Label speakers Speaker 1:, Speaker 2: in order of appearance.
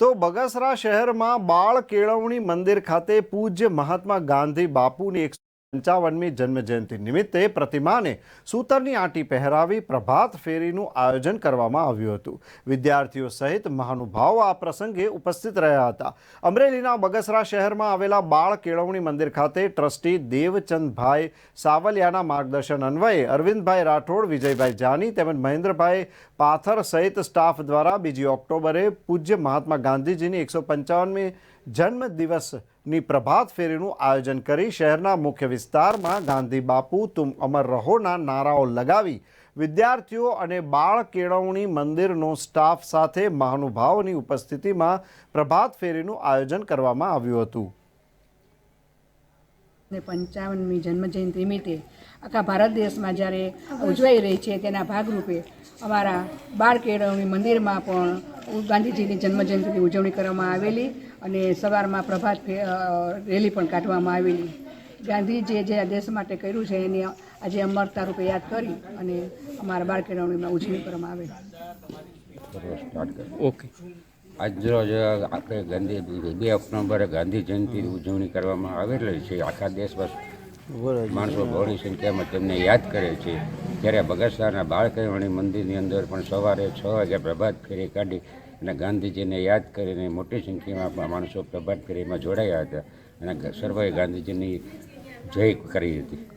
Speaker 1: તો બગસરા શહેરમાં બાળ કેળવણી મંદિર ખાતે પૂજ્ય મહાત્મા ગાંધી બાપુની એકસો પંચાવનમી જન્મજયંતિ નિમિત્તે પ્રતિમાને સૂતરની આંટી પહેરાવી પ્રભાત ફેરીનું આયોજન કરવામાં આવ્યું હતું. વિદ્યાર્થીઓ સહિત મહાનુભાવો આ પ્રસંગે ઉપસ્થિત રહ્યા હતા. અમરેલીના બગસરા શહેરમાં આવેલા બાળ કેળવણી મંદિર ખાતે ટ્રસ્ટી દેવચંદભાઈ સાવલિયાના માર્ગદર્શન અન્વયે અરવિંદભાઈ રાઠોડ, વિજયભાઈ જાની તેમજ મહેન્દ્રભાઈ પાથર સહિત સ્ટાફ દ્વારા બીજી ઓક્ટોબરે પૂજ્ય મહાત્મા ગાંધીજીની એકસો પંચાવનમી જન્મ દિવસની પ્રભાત ફેરીનું આયોજન કરી શહેરના મુખ્ય વિસ્તારમાં ગાંધી બાપુ તુમ અમર રહોના નારાઓ લગાવી વિદ્યાર્થીઓ અને બાળ કેળવણી મંદિરનો સ્ટાફ સાથે મહાનુભાવોની ઉપસ્થિતિમાં પ્રભાત ફેરીનું આયોજન કરવામાં આવ્યું હતું.
Speaker 2: ને પંચાવનમી જન્મજયંતિ નિમિત્તે આખા ભારત દેશમાં જ્યારે ઉજવાઈ રહી છે તેના ભાગરૂપે અમારા બાળ કેળવણી મંદિરમાં પણ ગાંધીજીની જન્મજયંતિની ઉજવણી કરવામાં આવેલી અને સવારમાં પ્રભાત રેલી પણ કાઢવામાં આવેલી. ગાંધીજીએ જે આ દેશ માટે કર્યું છે એની આજે અમરતા રૂપે યાદ કરી અને અમારા બાળ કેળવણીમાં ઉજવણી કરવામાં આવેલી.
Speaker 3: ઓકે.
Speaker 4: આજરોજ આપણે ગાંધી બે ઓક્ટોબરે ગાંધી જયંતિની ઉજવણી કરવામાં આવેલી છે. આખા દેશમાં માણસો બહોળી સંખ્યામાં તેમને યાદ કરે છે. ત્યારે બગસરાના બાળકવણી મંદિરની અંદર પણ સવારે છ વાગે પ્રભાત ફેરી કાઢી અને ગાંધીજીને યાદ કરીને મોટી સંખ્યામાં માણસો પ્રભાત ફેરીમાં જોડાયા હતા. અને સર્વે ગાંધીજીની જય કરી હતી.